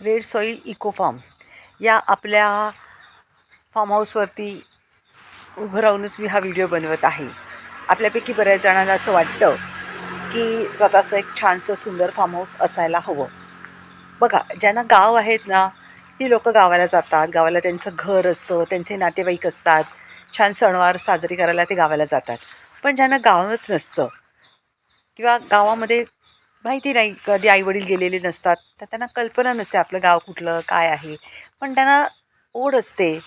Red soil eco form. या आपल्या form हाऊसवरती उभं राहूनच मी हा व्हिडिओ बनवत आहे. आपल्यापैकी बऱ्याच जणांना असं वाटतं की स्वतःचं एक छानसं सुंदर फार्म हाऊस असायला हवं. बघा ज्यांना गाव आहेत ना ती लोक गावाला जातात. गावाला त्यांचं घर असतं त्यांचे नातेवाईक असतात. छान सणवार साजरी करायला ते गावाला जातात. पण ज्यांना गावच नसतं किंवा गावामध्ये माहिती नाही कधी आईवडील गेलेले नसतात. तर त्यांना कल्पना नसते आपलं गाव कुठलं काय आहे. पण त्यांना ओढ असते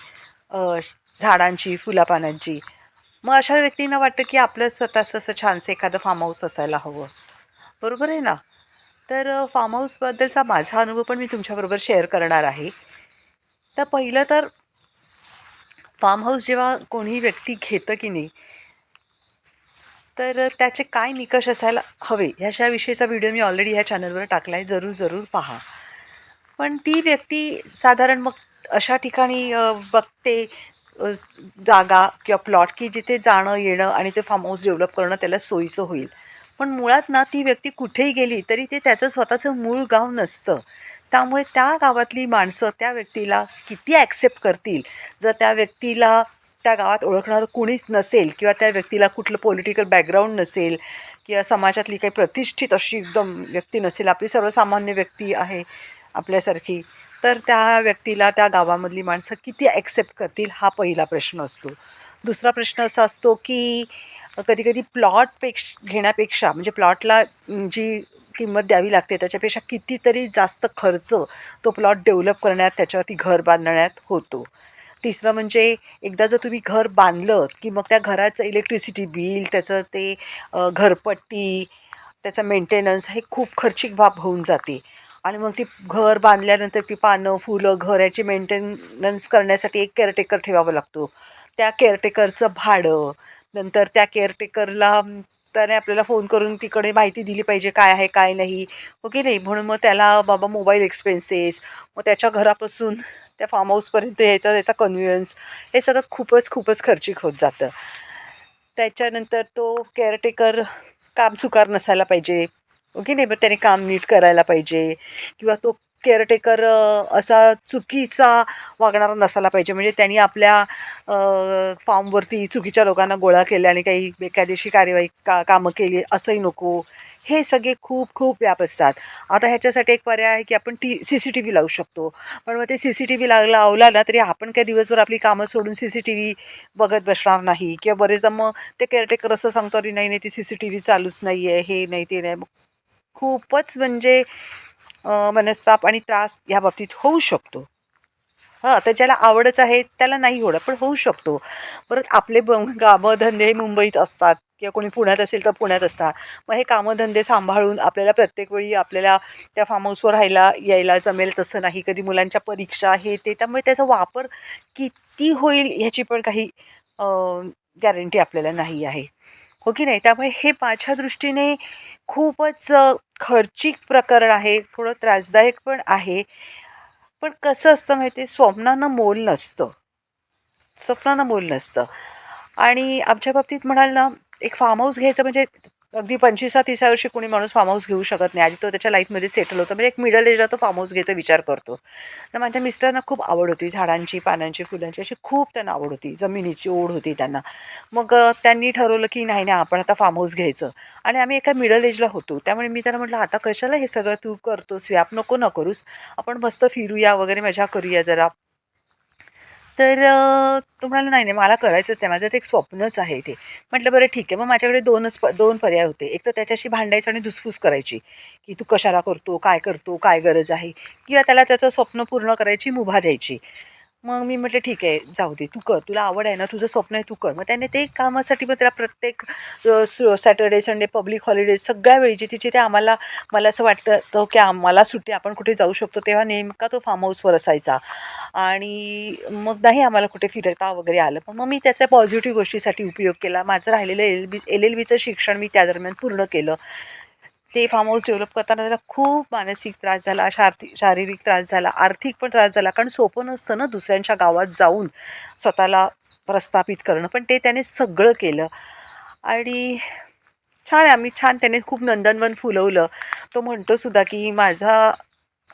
झाडांची फुलापानांची. मग अशा व्यक्तींना वाटतं की आपलं स्वतःचं असं छानसं एखादं फार्म हाऊस असायला हवं. बरोबर आहे ना? तर फार्म हाऊसबद्दलचा माझा अनुभव पण मी तुमच्याबरोबर शेअर करणार आहे. तर पहिलं तर फार्म हाऊस जेव्हा कोणीही व्यक्ती घेतं की नाही तर त्याचे काय निकष असायला हवे ह्याच्याविषयीचा व्हिडिओ मी ऑलरेडी ह्या चॅनलवर टाकला आहे जरूर जरूर पहा. पण ती व्यक्ती साधारण मग अशा ठिकाणी बघते जागा किंवा प्लॉट की जिथे जाणं येणं आणि ते फार्म हाऊस डेव्हलप करणं त्याला सोयीचं होईल. पण मुळात ना ती व्यक्ती कुठेही गेली तरी ते त्याचं स्वतःचं मूळ गाव नसतं. त्यामुळे त्या गावातली माणसं त्या व्यक्तीला किती ॲक्सेप्ट करतील? जर त्या व्यक्तीला त्या गावात ओळखणारं कुणीच नसेल किंवा त्या व्यक्तीला कुठलं पॉलिटिकल बॅकग्राऊंड नसेल किंवा समाजातली काही प्रतिष्ठित अशी एकदम व्यक्ती नसेल आपली सर्वसामान्य व्यक्ती आहे आपल्यासारखी तर त्या व्यक्तीला त्या गावामधली माणसं किती ॲक्सेप्ट करतील हा पहिला प्रश्न असतो. दुसरा प्रश्न असा असतो की कधी कधी प्लॉटपेक्ष घेण्यापेक्षा म्हणजे प्लॉटला जी किंमत द्यावी लागते त्याच्यापेक्षा कितीतरी जास्त खर्च तो प्लॉट डेव्हलप करण्यात त्याच्यावरती घर बांधण्यात होतो. तिसरं म्हणजे एकदा जर तुम्ही घर बांधलं की मग त्या घराचं इलेक्ट्रिसिटी बिल त्याचं ते घरपट्टी त्याचा मेंटेनन्स हे खूप खर्चिक बाब होऊन जाते. आणि मग ती घर बांधल्यानंतर ती पानं फुलं घर याची मेंटेनन्स करण्यासाठी एक केअरटेकर ठेवावा लागतो. त्या केअरटेकरचं भाडं नंतर त्या केअरटेकरला त्याने आपल्याला फोन करून तिकडे माहिती दिली पाहिजे काय आहे काय नाही. हो की नाही? म्हणून मग त्याला बाबा मोबाईल एक्सपेन्सेस मग त्याच्या घरापासून त्या फार्म हाऊसपर्यंत यायचा त्याचा कन्व्हियन्स हे सगळं खूपच खूपच खर्चिक होत जातं. त्याच्यानंतर तो केअरटेकर काम चुकार नसायला पाहिजे. हो ओके नाही? मग त्याने काम नीट करायला पाहिजे. किंवा तो केअरटेकर असा चुकीचा वागणारा नसायला पाहिजे. म्हणजे त्यांनी आपल्या फॉर्मवरती चुकीच्या लोकांना गोळा केल्या आणि काही बेकायदेशीर कार्यवाही का कामं केली असंही नको. हे सगळे खूप खूप व्याप असतात. आता ह्याच्यासाठी एक पर्याय आहे की आपण T C C T V लावू शकतो. पण मग ते सी सी टी व्ही लागला लावला ना तरी आपण काय दिवसभर आपली कामं सोडून सी सी टी व्ही बघत बसणार नाही. किंवा बरेचदा मग ते केअरटेकर असं सांगतो अरे नाही नाही ती सी सी टी व्ही चालूच नाही आहे हे नाही ते नाही. मग खूपच म्हणजे मनस्ताप आणि त्रास या बाबतीत होऊ शकतो. हां तर ज्याला आवडच आहे त्याला नाही होणं पण होऊ शकतो. परत आपले ब कामधंदे मुंबईत असतात किंवा कोणी पुण्यात असेल तर पुण्यात असतात. मग हे कामधंदे सांभाळून आपल्याला प्रत्येक वेळी आपल्याला त्या फार्म हाऊसवर राहायला यायला जमेल तसं नाही. कधी मुलांच्या परीक्षा हे ते त्यामुळे त्याचा वापर किती होईल ह्याची पण काही गॅरंटी आपल्याला नाही आहे. हो की नाही? त्यामुळे हे माझ्या दृष्टीने खूपच खर्चिक प्रकरण आहे. थोडं त्रासदायक पण आहे. पण कसं असतं माहिती आहे स्वप्नांना मोल नसतं. स्वप्नानं मोल नसतं. आणि आमच्या बाबतीत म्हणाल ना एक फार्म हाऊस घ्यायचं म्हणजे अगदी पंचवीसा तिसा वर्षी कोणी माणूस फार्म हाऊस घेऊ शकत नाही. आधी तो त्याच्या लाईफमध्ये सेटल होतो. म्हणजे एक मिडल एजला तो फार्म हाऊस घ्यायचा विचार करतो. तर माझ्या मिस्टरांना खूप आवड होती. झाडांची पानांची फुलांची अशी खूप त्यांना आवड होती. जमिनीची ओढ होती त्यांना. मग त्यांनी ठरवलं की नाही नाही आपण आता फार्म हाऊस घ्यायचं. आणि आम्ही एका मिडल एजला होतो. त्यामुळे मी त्यांना म्हटलं आता कशाला हे सगळं तू करतोस? व्याप नको न करूस. आपण मस्त फिरूया वगैरे मजा करूया जरा. तर तो म्हणाला नाही नाही मला करायचंच आहे. माझं ते एक स्वप्नच आहे ते. म्हटलं बरं ठीक आहे. मग माझ्याकडे दोनच प दोन पर्याय होते. एक तर त्याच्याशी भांडायचं आणि धुसफूस करायची. की तू कशाला करतो काय करतो काय गरज आहे? किंवा त्याला त्याचं स्वप्न पूर्ण करायची मुभा द्यायची. मग मी म्हटलं ठीक आहे जाऊ दे तू कर. तुला आवड आहे ना तुझं स्वप्न आहे तू कर. मग त्याने ते कामासाठी मग त्याला प्रत्येक सॅटर्डे संडे पब्लिक हॉलिडे सगळ्या वेळी जिथे जिथे आम्हाला मला असं वाटतं की आम्हाला सुट्टी आपण कुठे जाऊ शकतो तेव्हा नेमका तो फार्म हाऊसवर असायचा. आणि मग नाही आम्हाला कुठे फिरता वगैरे आलं. पण मग मी त्याचा पॉझिटिव्ह गोष्टीसाठी उपयोग केला. माझं राहिलेलं एल बी एल एल बीचं शिक्षण मी त्या दरम्यान पूर्ण केलं. ते फार्म हाऊस डेव्हलप करताना त्याला खूप मानसिक त्रास झाला शारीरिक शारीरिक त्रास झाला आर्थिक पण त्रास झाला. कारण सोपं नसतं ना दुसऱ्यांच्या गावात जाऊन स्वतःला प्रस्थापित करणं. पण ते त्याने सगळं केलं. आणि छान आहे आम्ही छान त्याने खूप नंदनवन फुलवलं. तो म्हणतो सुद्धा की माझा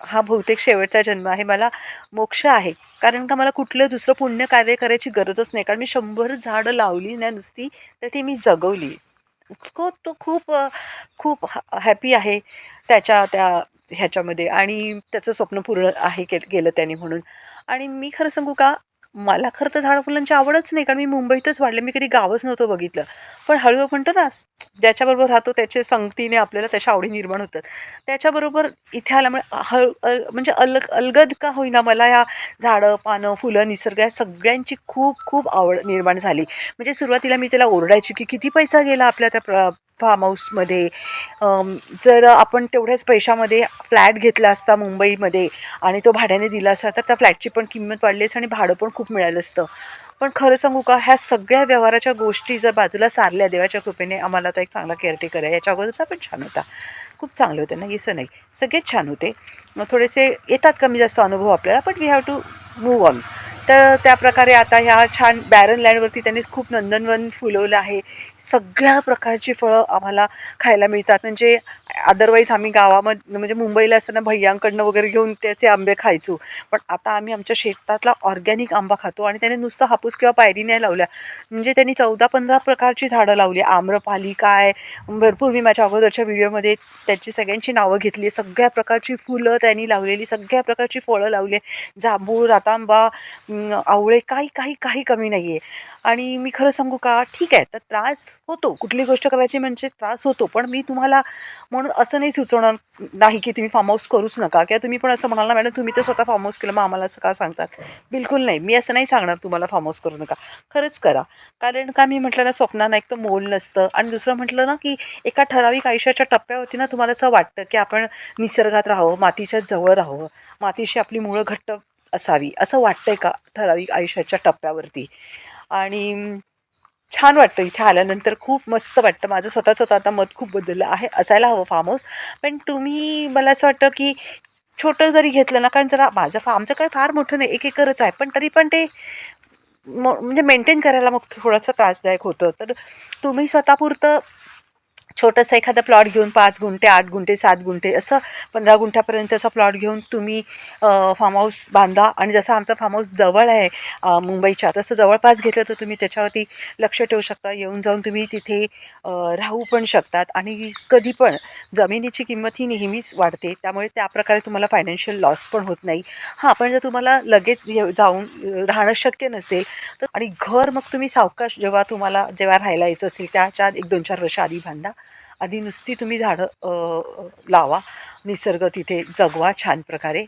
हा बहुतेक शेवटचा जन्म आहे मला मोक्ष आहे. कारण का मला कुठलं दुसरं पुण्य कार्य करायची गरजच नाही. कारण मी शंभर झाडं लावली नाही नुसती तर ती मी जगवली. खूप तो खूप खूप हॅपी आहे त्याच्या त्या ह्याच्यामध्ये. आणि त्याचं स्वप्न पूर्ण आहे के केलं त्याने म्हणून. आणि मी खरं सांगू का मला खरं तर झाडं फुलांची आवडच नाही कारण मी मुंबईतच वाढले. मी कधी गावच नव्हतं बघितलं. पण हळूहळू म्हणतो ना ज्याच्याबरोबर राहतो त्याच्या संगतीने आपल्याला त्याच्या आवडी निर्माण होतात. त्याच्याबरोबर इथे आल्यामुळे हळू म्हणजे अलग अलगद का होईना मला या झाडं पानं फुलं निसर्ग या सगळ्यांची खूप खूप आवड निर्माण झाली. म्हणजे सुरुवातीला मी त्याला ओरडायची की किती पैसा गेला आपल्या त्या प्र फार्म हाऊसमध्ये जर आपण तेवढ्याच पैशामध्ये फ्लॅट घेतला असता मुंबईमध्ये आणि तो भाड्याने दिला असता तर त्या फ्लॅटची पण किंमत वाढली असती आणि भाडं पण खूप मिळालं असतं. पण खरं सांगू का ह्या सगळ्या व्यवहाराच्या गोष्टी जर बाजूला सारल्या देवाच्या कृपेने आम्हाला आता एक चांगला केअरटेकर आहे. याच्या अगोदरचा पण छान होता. खूप चांगले होते ना असं नाही. सगळेच छान होते. मग थोडेसे येतात कमी जास्त अनुभव आपल्याला but we have to move on तर त्या प्रकारे आता ह्या छान बॅरन लँडवरती त्यांनी खूप नंदनवन फुलवलं आहे. सगळ्या प्रकारची फळं आम्हाला खायला मिळतात. म्हणजे अदरवाईज आम्ही गावामध्ये म्हणजे मुंबईला असताना भैयांकडनं वगैरे घेऊन त्याचे आंबे खायचो. पण आता आम्ही आमच्या शेतातला ऑर्गॅनिक आंबा खातो आणि त्याने नुसतं हापूस किंवा पायरी नाही लावल्या. म्हणजे त्यांनी चौदा पंधरा प्रकारची झाडं लावली. आम्रपाली काय? भरपूर मी माझ्या अगोदरच्या व्हिडिओमध्ये त्याची सगळ्यांची नावं घेतली. सगळ्या प्रकारची फुलं त्यांनी लावलेली. सगळ्या प्रकारची फळं लावली. जांभूळ रातांबा आवळे काही काही काही कमी नाही आहे आणि मी खरं सांगू का ठीक आहे तर त्रास होतो. कुठली गोष्ट करायची म्हणजे त्रास होतो. पण मी तुम्हाला म्हणून असं नाही सुचवणार नाही की तुम्ही फार्म हाऊस करूच नका. किंवा तुम्ही पण असं म्हणाल ना मॅडम तुम्ही तर स्वतः फार्म हाऊस केलं मग आम्हाला असं का सांगतात? बिलकुल नाही. मी असं नाही सांगणार तुम्हाला फार्म हाऊस करू नका. खरंच करा. कारण का मी म्हटलं ना स्वप्नांना एक तर मोल नसतं. आणि दुसरं म्हटलं ना की एका ठराविक आयुष्याच्या टप्प्यावरती ना तुम्हाला असं वाटतं की आपण निसर्गात राहावं मातीच्या जवळ राहावं. मातीशी आपली मुळं घट्ट असावी असं वाटतं आहे का ठराविक आयुष्याच्या टप्प्यावरती? आणि छान वाटतं इथे आल्यानंतर. खूप मस्त वाटतं. माझं स्वतः स्वतः आता मत खूप बदललं आहे. असायला हवं फार्म हाऊस पण तुम्ही मला असं वाटतं की छोटं जरी घेतलं ना कारण जरा माझं फा आमचं फार मोठं नाही एक एकरच आहे. पण तरी पण ते म म्हणजे मेंटेन करायला मग थोडासा त्रासदायक होतं. तर तुम्ही स्वतःपुरतं छोटंसं एखादा प्लॉट घेऊन पाच गुंठे आठ गुंठे सात गुंठे असं पंधरा गुंठ्यापर्यंतचा प्लॉट घेऊन तुम्ही फार्म हाऊस बांधा. आणि जसं आमचा फार्म हाऊस जवळ आहे मुंबईच्या तसं जवळपास घेतलं तर तुम्ही त्याच्यावरती लक्ष ठेवू शकता. येऊन जाऊन तुम्ही तिथे राहू पण शकतात. आणि कधी पण जमिनीची किंमत ही नेहमीच वाढते. त्यामुळे त्या प्रकारे तुम्हाला फायनान्शियल लॉस पण होत नाही. हां पण जर तुम्हाला लगेच ये- जाऊन राहणं शक्य नसेल तर आणि घर मग तुम्ही सावकाश जेव्हा तुम्हाला जेव्हा राहायला यायचं असेल त्याच्या एक दोन चार वर्ष आधी बांधा. आधी नुसती तुम्ही झाडं लावा. निसर्ग तिथे जगवा छान प्रकारे.